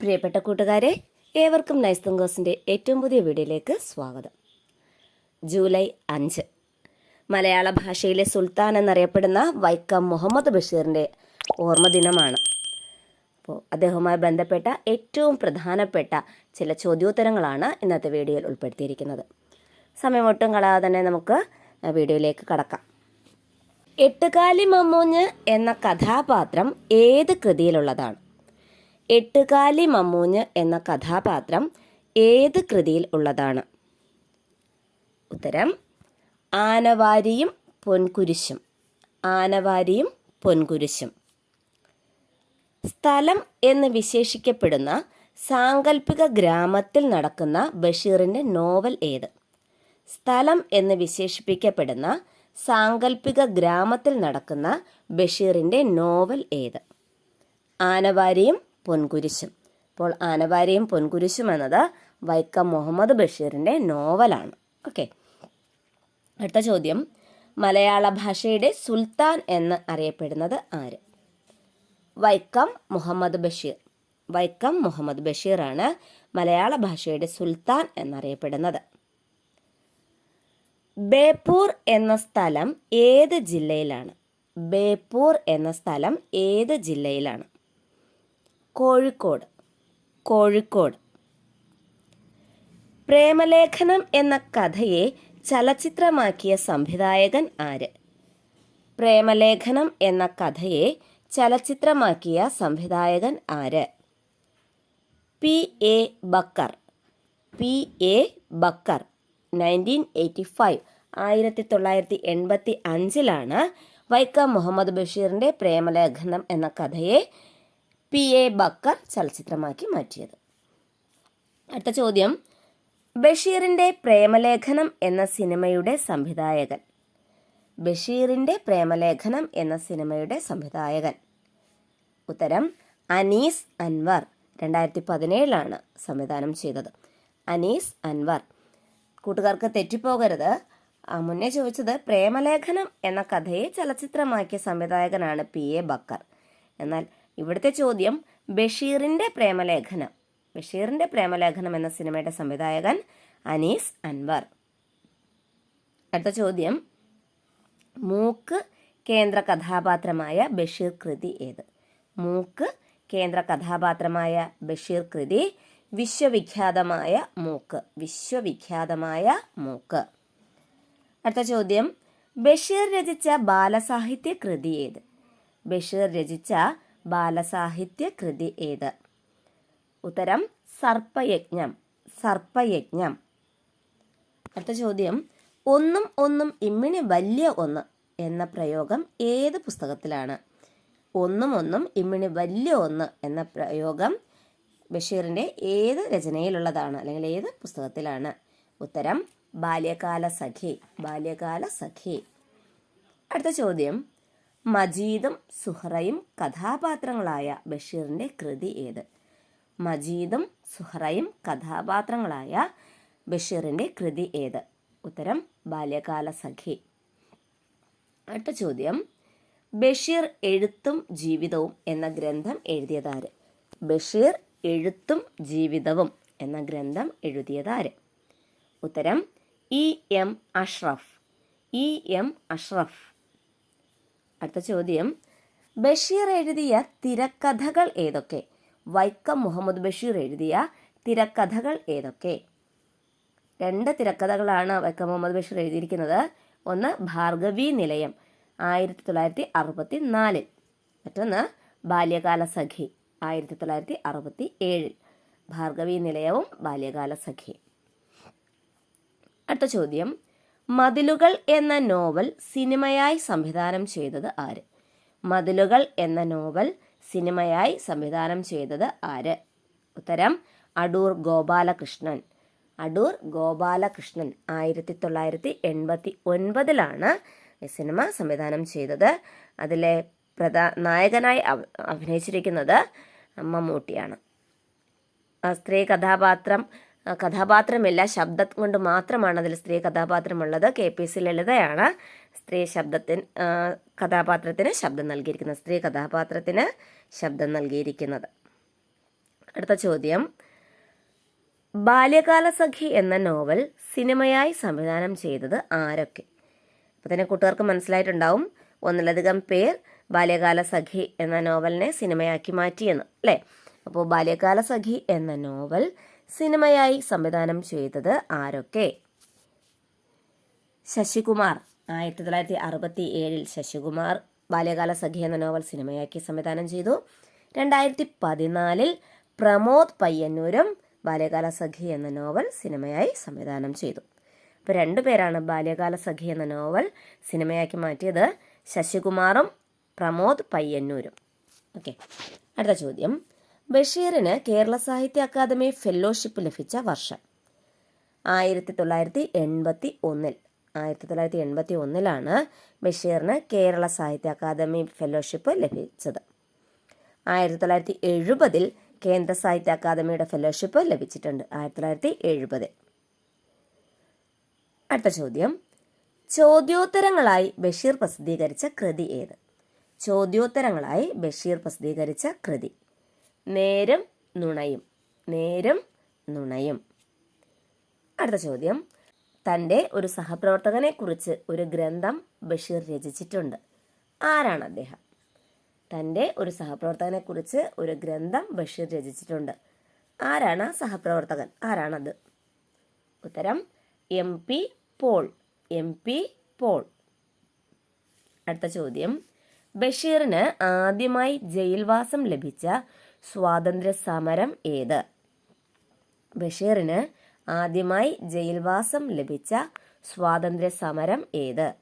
പ്രിയപ്പെട്ട കൂട്ടുകാരെ ഏവർക്കും നൈസ് തുങ്കോസിന്റെ ഏറ്റവും പുതിയ വീഡിയോയിലേക്ക് സ്വാഗതം. ജൂലൈ അഞ്ച്. മലയാള ഭാഷയിലെ സുൽത്താൻ എന്നറിയപ്പെടുന്ന വൈക്കം മുഹമ്മദ് ബഷീറിന്റെ ഓർമ്മ ദിനമാണ് അപ്പോൾ അദ്ദേഹവുമായി ബന്ധപ്പെട്ട ഏറ്റവും പ്രധാനപ്പെട്ട ചില ചോദ്യോത്തരങ്ങളാണ് ഇന്നത്തെ വീഡിയോയിൽ ഉൾപ്പെടുത്തിയിരിക്കുന്നത്. സമയം ഒട്ടും കളയാതെ തന്നെ നമുക്ക് വീഡിയോയിലേക്ക് കടക്കാം. എട്ടുകാലി മമ്മൂഞ്ഞ് എന്ന കഥാപാത്രം ഏത് കൃതിയിലുള്ളതാണ്? എട്ടുകാലി മമ്മൂഞ്ഞ് എന്ന കഥാപാത്രം ഏത് കൃതിയിൽ ഉള്ളതാണ്? ഉത്തരം ആനവാരിയും പൊൻകുരിശും. ആനവാരിയും പൊൻകുരിശും. സ്ഥലം എന്ന് വിശേഷിക്കപ്പെടുന്ന സാങ്കല്പിക ഗ്രാമത്തിൽ നടക്കുന്ന ബഷീറിന്റെ നോവൽ ഏത്? സ്ഥലം എന്ന് വിശേഷിപ്പിക്കപ്പെടുന്ന സാങ്കല്പിക ഗ്രാമത്തിൽ നടക്കുന്ന ബഷീറിന്റെ നോവൽ ഏത്? ആനവാരിയും പൊൻകുരിശും. അപ്പോൾ ആനവാരിയും പൊൻകുരിശും എന്നത് വൈക്കം മുഹമ്മദ് ബഷീറിന്റെ നോവലാണ്. ഓക്കെ. അടുത്ത ചോദ്യം. മലയാള ഭാഷയുടെ സുൽത്താൻ എന്ന് അറിയപ്പെടുന്നത് ആര്? വൈക്കം മുഹമ്മദ് ബഷീർ. വൈക്കം മുഹമ്മദ് ബഷീറാണ് മലയാള ഭാഷയുടെ സുൽത്താൻ എന്നറിയപ്പെടുന്നത്. ബേപ്പൂർ എന്ന സ്ഥലം ഏത് ജില്ലയിലാണ്? ബേപ്പൂർ എന്ന സ്ഥലം ഏത് ജില്ലയിലാണ്? കോഴിക്കോട്. കോഴിക്കോട്. പ്രേമലേഖനം എന്ന കഥയെ ചലച്ചിത്രമാക്കിയ സംവിധായകൻ ആര്? പ്രേമലേഖനം എന്ന കഥയെ ചലച്ചിത്രമാക്കിയ സംവിധായകൻ ആര്? P A Backer. P A Backer. Nineteen eighty five ആയിരത്തി തൊള്ളായിരത്തി എൺപത്തി അഞ്ചിലാണ് വൈക്കം മുഹമ്മദ് ബഷീറിന്റെ പ്രേമലേഖനം എന്ന കഥയെ പി. എ. ബക്കർ ചലച്ചിത്രമാക്കി മാറ്റിയത്. അടുത്ത ചോദ്യം. ബഷീറിന്റെ പ്രേമലേഖനം എന്ന സിനിമയുടെ സംവിധായകൻ. ബഷീറിന്റെ പ്രേമലേഖനം എന്ന സിനിമയുടെ സംവിധായകൻ. ഉത്തരം അനീസ് അൻവർ രണ്ടായിരത്തി പതിനേഴിലാണ് സംവിധാനം ചെയ്തത്. അനീസ് അൻവർ. കൂട്ടുകാർക്ക് തെറ്റിപ്പോകരുത്. മുന്നേ ചോദിച്ചത് പ്രേമലേഖനം എന്ന കഥയെ ചലച്ചിത്രമാക്കിയ സംവിധായകനാണ് പി. എ. ബക്കർ. എന്നാൽ ഇവിടുത്തെ ചോദ്യം ബഷീറിന്റെ പ്രേമലേഖനം. ബഷീറിന്റെ പ്രേമലേഖനം എന്ന സിനിമയുടെ സംവിധായകൻ അനീസ് അൻവർ. അടുത്ത ചോദ്യം മൂക്ക് കേന്ദ്ര കഥാപാത്രമായ ബഷീർ കൃതി ഏത്? മൂക്ക് കേന്ദ്ര കഥാപാത്രമായ ബഷീർ കൃതി വിശ്വവിഖ്യാതമായ മൂക്ക്. വിശ്വവിഖ്യാതമായ മൂക്ക്. അടുത്ത ചോദ്യം ബഷീർ രചിച്ച ബാലസാഹിത്യ കൃതി ഏത്? ബഷീർ രചിച്ച ബാലസാഹിത്യ കൃതി ഏത്? ഉത്തരം സർപ്പയജ്ഞം. സർപ്പയജ്ഞം. അടുത്ത ചോദ്യം ഒന്നും ഒന്നും ഇമ്മിണി വലിയ ഒന്ന് എന്ന പ്രയോഗം ഏത് പുസ്തകത്തിലാണ്? ഒന്നും ഒന്നും ഇമ്മിണി വലിയ ഒന്ന് എന്ന പ്രയോഗം ബഷീറിന്റെ ഏത് രചനയിലുള്ളതാണ്? അല്ലെങ്കിൽ ഏത് പുസ്തകത്തിലാണ്? ഉത്തരം ബാല്യകാല സഖി ബാല്യകാല സഖി അടുത്ത ചോദ്യം മജീദും സുഹറയും കഥാപാത്രങ്ങളായ ബഷീറിന്റെ കൃതി ഏത്? മജീദും സുഹറയും കഥാപാത്രങ്ങളായ ബഷീറിന്റെ കൃതി ഏത്? ഉത്തരം ബാല്യകാല സഖി. അടുത്ത ചോദ്യം. ബഷീർ എഴുത്തും ജീവിതവും എന്ന ഗ്രന്ഥം എഴുതിയതാര്? ബഷീർ എഴുത്തും ജീവിതവും എന്ന ഗ്രന്ഥം എഴുതിയതാര്? ഉത്തരം E M Ashraf. E M Ashraf. അടുത്ത ചോദ്യം. ബഷീർ എഴുതിയ തിരക്കഥകൾ ഏതൊക്കെ? വൈക്കം മുഹമ്മദ് ബഷീർ എഴുതിയ തിരക്കഥകൾ ഏതൊക്കെ? രണ്ട് തിരക്കഥകളാണ് വൈക്കം മുഹമ്മദ് ബഷീർ എഴുതിയിരിക്കുന്നത്. ഒന്ന് ഭാർഗവി നിലയം ആയിരത്തി തൊള്ളായിരത്തി അറുപത്തി നാലിൽ മറ്റൊന്ന് ബാല്യകാല സഖി ആയിരത്തി തൊള്ളായിരത്തി അറുപത്തി ഏഴിൽ ഭാർഗവി നിലയവും ബാല്യകാല സഖി. അടുത്ത ചോദ്യം. മതിലുകൾ എന്ന നോവൽ സിനിമയായി സംവിധാനം ചെയ്തത് ആര്? മതിലുകൾ എന്ന നോവൽ സിനിമയായി സംവിധാനം ചെയ്തത് ആര്? ഉത്തരം അടൂർ ഗോപാലകൃഷ്ണൻ. അടൂർ ഗോപാലകൃഷ്ണൻ ആയിരത്തി തൊള്ളായിരത്തി എൺപത്തി ഒൻപതിലാണ് സിനിമ സംവിധാനം ചെയ്തത്. അതിലെ പ്രധാ നായകനായി അഭിനയിച്ചിരിക്കുന്നത് മമ്മൂട്ടിയാണ് സ്ത്രീ കഥാപാത്രം കഥാപാത്രമില്ല ശബ്ദം കൊണ്ട് മാത്രമാണ് അതിൽ സ്ത്രീ കഥാപാത്രമുള്ളത്. കെ പി സി ലളിതയാണ് സ്ത്രീ ശബ്ദത്തിന് കഥാപാത്രത്തിന് ശബ്ദം നൽകിയിരിക്കുന്നത്. സ്ത്രീ കഥാപാത്രത്തിന് ശബ്ദം നൽകിയിരിക്കുന്നത്. അടുത്ത ചോദ്യം. ബാല്യകാലസഖി എന്ന നോവൽ സിനിമയായി സംവിധാനം ചെയ്തത് ആരൊക്കെ? അപ്പോൾ തന്നെ കൂട്ടുകാർക്ക് മനസ്സിലായിട്ടുണ്ടാവും ഒന്നിലധികം പേർ ബാല്യകാല സഖി എന്ന നോവലിനെ സിനിമയാക്കി മാറ്റിയെന്ന് അല്ലേ? അപ്പോൾ ബാല്യകാല സഖി എന്ന നോവൽ സിനിമയായി സംവിധാനം ചെയ്തത് ആരൊക്കെ? ശശികുമാർ. ആയിരത്തി തൊള്ളായിരത്തി അറുപത്തി ഏഴിൽ ശശികുമാർ ബാല്യകാല സഖി എന്ന നോവൽ സിനിമയാക്കി സംവിധാനം ചെയ്തു. രണ്ടായിരത്തി പതിനാലിൽ പ്രമോദ് പയ്യന്നൂരും ബാല്യകാല സഖി എന്ന നോവൽ സിനിമയായി സംവിധാനം ചെയ്തു. അപ്പോൾ രണ്ടു പേരാണ് ബാല്യകാല സഖി എന്ന നോവൽ സിനിമയാക്കി മാറ്റിയത് ശശികുമാറും പ്രമോദ് പയ്യന്നൂരും. ഓക്കെ. അടുത്ത ചോദ്യം. ബഷീറിന് കേരള സാഹിത്യ അക്കാദമി ഫെല്ലോഷിപ്പ് ലഭിച്ച വർഷം. ആയിരത്തി തൊള്ളായിരത്തി എൺപത്തി ഒന്നിൽ ആയിരത്തി തൊള്ളായിരത്തി എൺപത്തി ഒന്നിലാണ് ബഷീറിന് കേരള സാഹിത്യ അക്കാദമി ഫെലോഷിപ്പ് ലഭിച്ചത്. ആയിരത്തി തൊള്ളായിരത്തി എഴുപതിൽ കേന്ദ്ര സാഹിത്യ അക്കാദമിയുടെ ഫെലോഷിപ്പ് ലഭിച്ചിട്ടുണ്ട്. ആയിരത്തി തൊള്ളായിരത്തി എഴുപതിൽ അടുത്ത ചോദ്യം. ചോദ്യോത്തരങ്ങളായി ബഷീർ പ്രസിദ്ധീകരിച്ച കൃതി ഏത്? ചോദ്യോത്തരങ്ങളായി ബഷീർ പ്രസിദ്ധീകരിച്ച കൃതി. നേരും നുണയും. നേരം നുണയും. അടുത്ത ചോദ്യം. തന്റെ ഒരു സഹപ്രവർത്തകനെ കുറിച്ച് ഒരു ഗ്രന്ഥം ബഷീർ രചിച്ചിട്ടുണ്ട്. ആരാണ് അദ്ദേഹം? തന്റെ ഒരു സഹപ്രവർത്തകനെ കുറിച്ച് ഒരു ഗ്രന്ഥം ബഷീർ രചിച്ചിട്ടുണ്ട്. ആരാണ് സഹപ്രവർത്തകൻ? ആരാണത്? ഉത്തരം M P Paul. M P Paul. അടുത്ത ചോദ്യം. ബഷീറിന് ആദ്യമായി ജയിൽവാസം ലഭിച്ച സ്വാതന്ത്ര്യ സമരം ഏത്? ബഷീറിന് ആദ്യമായി ജയിൽവാസം ലഭിച്ച സ്വാതന്ത്ര്യ സമരം ഏത്?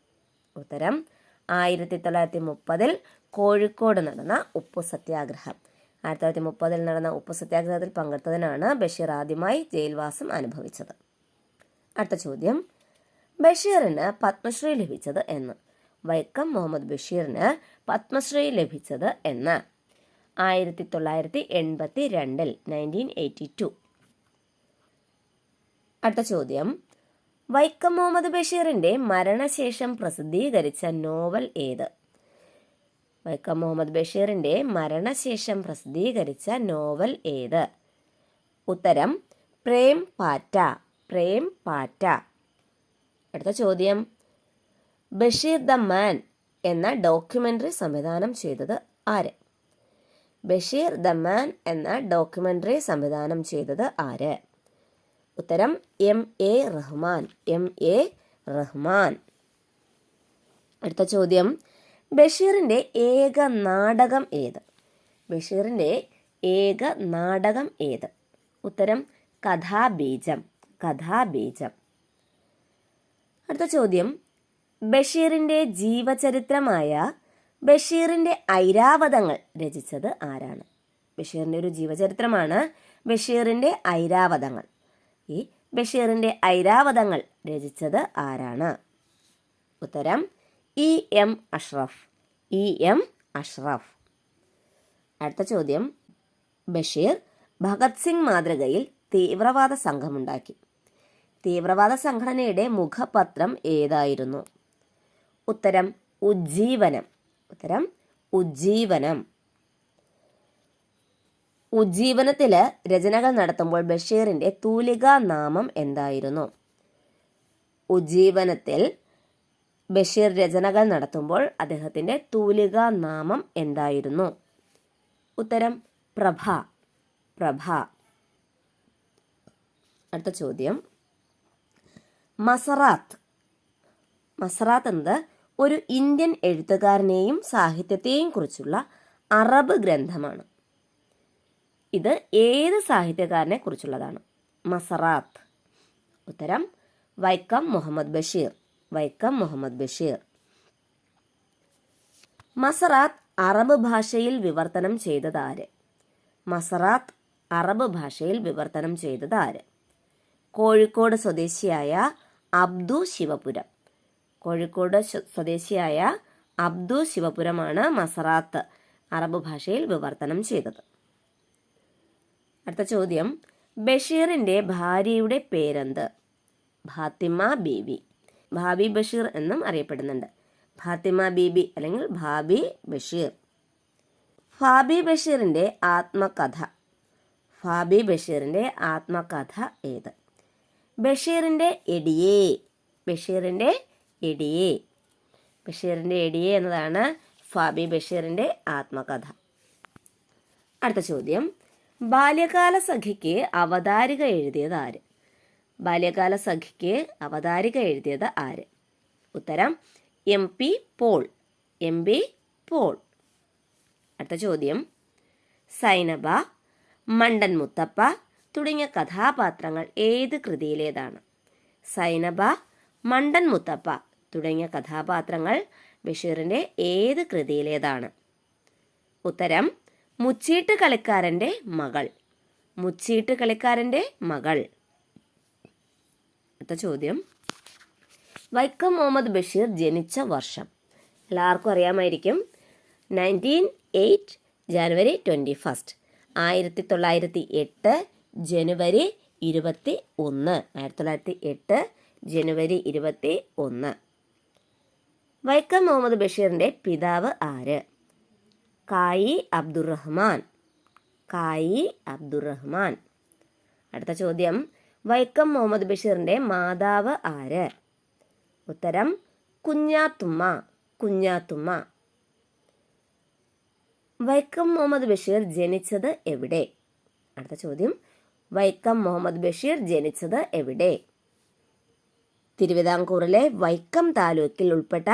ഉത്തരം ആയിരത്തി തൊള്ളായിരത്തി മുപ്പതിൽ കോഴിക്കോട് നടന്ന ഉപ്പു സത്യാഗ്രഹം. ആയിരത്തി തൊള്ളായിരത്തി മുപ്പതിൽ നടന്ന ഉപ്പു സത്യാഗ്രഹത്തിൽ പങ്കെടുത്തതിനാണ് ബഷീർ ആദ്യമായി ജയിൽവാസം അനുഭവിച്ചത്. അടുത്ത ചോദ്യം ബഷീറിന് പത്മശ്രീ ലഭിച്ചത് എന്ന്. വൈക്കം മുഹമ്മദ് ബഷീറിന് പത്മശ്രീ ലഭിച്ചത് എന്ന്. ആയിരത്തി തൊള്ളായിരത്തി എൺപത്തി രണ്ടിൽ നയന്റീൻ എയ്റ്റി ടു അടുത്ത ചോദ്യം. വൈക്കം മുഹമ്മദ് ബഷീറിന്റെ മരണശേഷം പ്രസിദ്ധീകരിച്ച നോവൽ ഏത്? വൈക്കം മുഹമ്മദ് ബഷീറിന്റെ മരണശേഷം പ്രസിദ്ധീകരിച്ച നോവൽ ഏത്? ഉത്തരം പ്രേം പാറ്റ പ്രേം പാറ്റ. അടുത്ത ചോദ്യം. ബഷീർ ദ മാൻ എന്ന ഡോക്യുമെന്ററി സംവിധാനം ചെയ്തത് ആര്? ബഷീർ ദ മാൻ എന്ന ഡോക്യുമെന്ററി സംവിധാനം ചെയ്തത് ആര്? ഉത്തരം M A Rahman M A Rahman. അടുത്ത ചോദ്യം ബഷീറിന്റെ ഏക നാടകം ഏത്? ബഷീറിന്റെ ഏക നാടകം ഏത്? ഉത്തരം കഥാബീജം കഥാബീജം. അടുത്ത ചോദ്യം ബഷീറിന്റെ ജീവചരിത്രമായ ബഷീറിന്റെ ഐരാവതങ്ങൾ രചിച്ചത് ആരാണ്? ബഷീറിന്റെ ഒരു ജീവചരിത്രമാണ് ബഷീറിന്റെ ഐരാവതങ്ങൾ. ഈ ബഷീറിന്റെ ഐരാവതങ്ങൾ രചിച്ചത് ആരാണ്? ഉത്തരം E M Ashraf. E M Ashraf. അടുത്ത ചോദ്യം ബഷീർ ഭഗത് സിംഗ് മാതൃകയിൽ തീവ്രവാദ സംഘമുണ്ടാക്കി. തീവ്രവാദ സംഘടനയുടെ മുഖപത്രം ഏതായിരുന്നു? ഉത്തരം ഉജ്ജീവനം. ഉത്തരം ഉജ്ജീവനം. ഉജ്ജീവനത്തിൽ രചനകൾ നടത്തുമ്പോൾ ബഷീറിന്റെ തൂലിക നാമം എന്തായിരുന്നു? ഉജ്ജീവനത്തിൽ ബഷീർ രചനകൾ നടത്തുമ്പോൾ അദ്ദേഹത്തിന്റെ തൂലിക നാമം എന്തായിരുന്നു? ഉത്തരം പ്രഭ. പ്രഭ. അടുത്ത ചോദ്യം. മസറാത്ത്. മസറാത്ത് എന്നത് ഒരു ഇന്ത്യൻ എഴുത്തുകാരനെയും സാഹിത്യത്തെയും കുറിച്ചുള്ള അറബ് ഗ്രന്ഥമാണ്. ഇത് ഏത് സാഹിത്യകാരനെ കുറിച്ചുള്ളതാണ്? മസറാത്ത്. ഉത്തരം വൈക്കം മുഹമ്മദ് ബഷീർ. വൈക്കം മുഹമ്മദ് ബഷീർ. മസറാത്ത് അറബ് ഭാഷയിൽ വിവർത്തനം ചെയ്തത് ആര് മസറാത്ത് അറബ് ഭാഷയിൽ വിവർത്തനം ചെയ്തത് ആര് കോഴിക്കോട് സ്വദേശിയായ അബ്ദു ശിവപുരം. കോഴിക്കോട് സ്വദേശിയായ അബ്ദു ശിവപുരമാണ് മസറാത്ത് അറബ് ഭാഷയിൽ വിവർത്തനം ചെയ്തത്. അടുത്ത ചോദ്യം. ബഷീറിന്റെ ഭാര്യയുടെ പേരെന്ത്? ഫാത്തിമ ബീബി ഭാബി ബഷീർ എന്നും അറിയപ്പെടുന്നുണ്ട്. ഫാത്തിമ ബീബി അല്ലെങ്കിൽ ഭാബി ബഷീർ. ഫാബി ബഷീറിന്റെ ആത്മകഥ. ഫാബി ബഷീറിന്റെ ആത്മകഥ ഏത്? ബഷീറിന്റെ എടിയേ. ബഷീറിന്റെ എടിയേ ബഷീറിന്റെ എടിയെ എന്നതാണ് ഫാബി ബഷീറിന്റെ ആത്മകഥ. അടുത്ത ചോദ്യം. ബാല്യകാല സഖിക്ക് അവതാരിക എഴുതിയത് ആര്? ബാല്യകാല സഖിക്ക് അവതാരിക എഴുതിയത് ആര്? ഉത്തരം M P Paul. M P Paul. അടുത്ത ചോദ്യം. സൈനബ മണ്ടൻ മുത്തപ്പ തുടങ്ങിയ കഥാപാത്രങ്ങൾ ഏത് കൃതിയിലേതാണ്? സൈനബ മണ്ടൻ മുത്തപ്പ. തുടങ്ങിയ കഥാപാത്രങ്ങൾ ബഷീറിന്റെ ഏത് കൃതിയിലേതാണ്? ഉത്തരം മുച്ചീട്ട് കളിക്കാരന്റെ മകൾ. മുച്ചീട്ട് കളിക്കാരന്റെ മകൾ. അടുത്ത ചോദ്യം. വൈക്കം മുഹമ്മദ് ബഷീർ ജനിച്ച വർഷം. എല്ലാവർക്കും അറിയാമായിരിക്കും. Nineteen eight January twenty first ആയിരത്തി തൊള്ളായിരത്തി എട്ട് ജനുവരി ഇരുപത്തി ഒന്ന് ആയിരത്തി തൊള്ളായിരത്തി എട്ട് ജനുവരി ഇരുപത്തി ഒന്ന് വൈക്കം മുഹമ്മദ് ബഷീറിന്റെ പിതാവ് ആര്? കായി അബ്ദുറഹ്മാൻ. കായി അബ്ദുറഹ്മാൻ. അടുത്ത ചോദ്യം വൈക്കം മുഹമ്മദ് ബഷീറിന്റെ മാതാവ് ആര്? ഉത്തരം കുഞ്ഞാത്തുമ്മ കുഞ്ഞാത്തുമ്മ. വൈക്കം മുഹമ്മദ് ബഷീർ ജനിച്ചത് എവിടെ? അടുത്ത ചോദ്യം വൈക്കം മുഹമ്മദ് ബഷീർ ജനിച്ചത് എവിടെ? തിരുവിതാംകൂറിലെ വൈക്കം താലൂക്കിൽ ഉൾപ്പെട്ട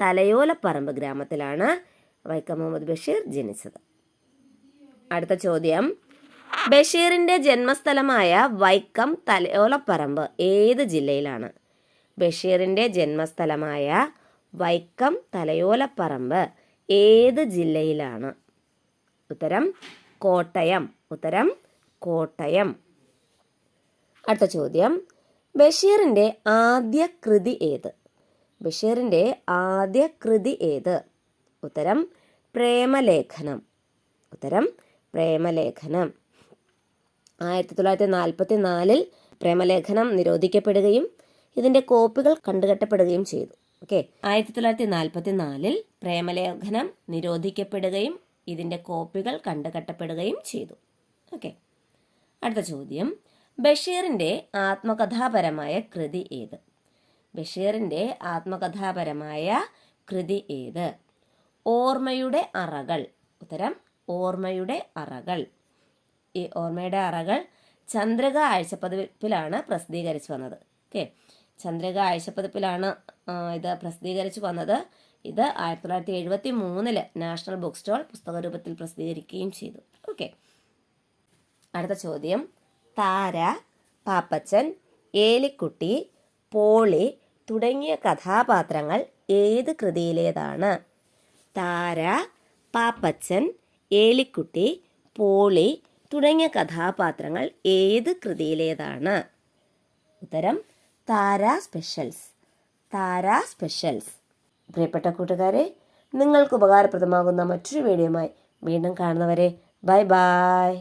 തലയോലപ്പറമ്പ് ഗ്രാമത്തിലാണ് വൈക്കം മുഹമ്മദ് ബഷീർ ജനിച്ചത്. അടുത്ത ചോദ്യം. ബഷീറിന്റെ ജന്മസ്ഥലമായ വൈക്കം തലയോലപ്പറമ്പ് ഏത് ജില്ലയിലാണ്? ബഷീറിന്റെ ജന്മസ്ഥലമായ വൈക്കം തലയോലപ്പറമ്പ് ഏത് ജില്ലയിലാണ്? ഉത്തരം കോട്ടയം. ഉത്തരം കോട്ടയം. അടുത്ത ചോദ്യം. ബഷീറിന്റെ ആദ്യ കൃതി ഏത്? ബഷീറിന്റെ ആദ്യ കൃതി ഏത്? ഉത്തരം പ്രേമലേഖനം. ഉത്തരം പ്രേമലേഖനം. ആയിരത്തി തൊള്ളായിരത്തി നാൽപ്പത്തി നാലിൽ പ്രേമലേഖനം നിരോധിക്കപ്പെടുകയും ഇതിന്റെ കോപ്പികൾ കണ്ടുകെട്ടപ്പെടുകയും ചെയ്തു. ഓക്കെ? ആയിരത്തി തൊള്ളായിരത്തി നാൽപ്പത്തി നാലിൽ പ്രേമലേഖനം നിരോധിക്കപ്പെടുകയും ഇതിന്റെ കോപ്പികൾ കണ്ടുകെട്ടപ്പെടുകയും ചെയ്തു. ഓക്കെ? അടുത്ത ചോദ്യം. ബഷീറിന്റെ ആത്മകഥാപരമായ കൃതി ഏത്? ബഷീറിന്റെ ആത്മകഥാപരമായ കൃതി ഏത്? ഓർമ്മയുടെ അറകൾ. ഉത്തരം ഓർമ്മയുടെ അറകൾ. ഈ ഓർമ്മയുടെ അറകൾ ചന്ദ്രിക ആഴ്ചപ്പതിപ്പിലാണ് പ്രസിദ്ധീകരിച്ചു വന്നത്. ഓക്കെ. ചന്ദ്രിക ആഴ്ചപ്പതിപ്പിലാണ് ഇത് പ്രസിദ്ധീകരിച്ചു വന്നത്. ഇത് ആയിരത്തി തൊള്ളായിരത്തി എഴുപത്തി മൂന്നിൽ നാഷണൽ ബുക്ക് സ്റ്റോൾ പുസ്തക രൂപത്തിൽ പ്രസിദ്ധീകരിക്കുകയും ചെയ്തു. ഓക്കെ. അടുത്ത ചോദ്യം. താര പാപ്പച്ചൻ ഏലിക്കുട്ടി പോളി തുടങ്ങിയ കഥാപാത്രങ്ങൾ ഏത് കൃതിയിലേതാണ്? താര പാപ്പച്ചൻ ഏലിക്കുട്ടി പോളി തുടങ്ങിയ കഥാപാത്രങ്ങൾ ഏത് കൃതിയിലേതാണ്? ഉത്തരം താര സ്പെഷ്യൽസ്. താര സ്പെഷ്യൽസ്. പ്രിയപ്പെട്ട കൂട്ടുകാരെ നിങ്ങൾക്ക് ഉപകാരപ്രദമാകുന്ന മറ്റൊരു വീഡിയോയുമായി വീണ്ടും കാണുന്നവരെ ബൈ ബൈ.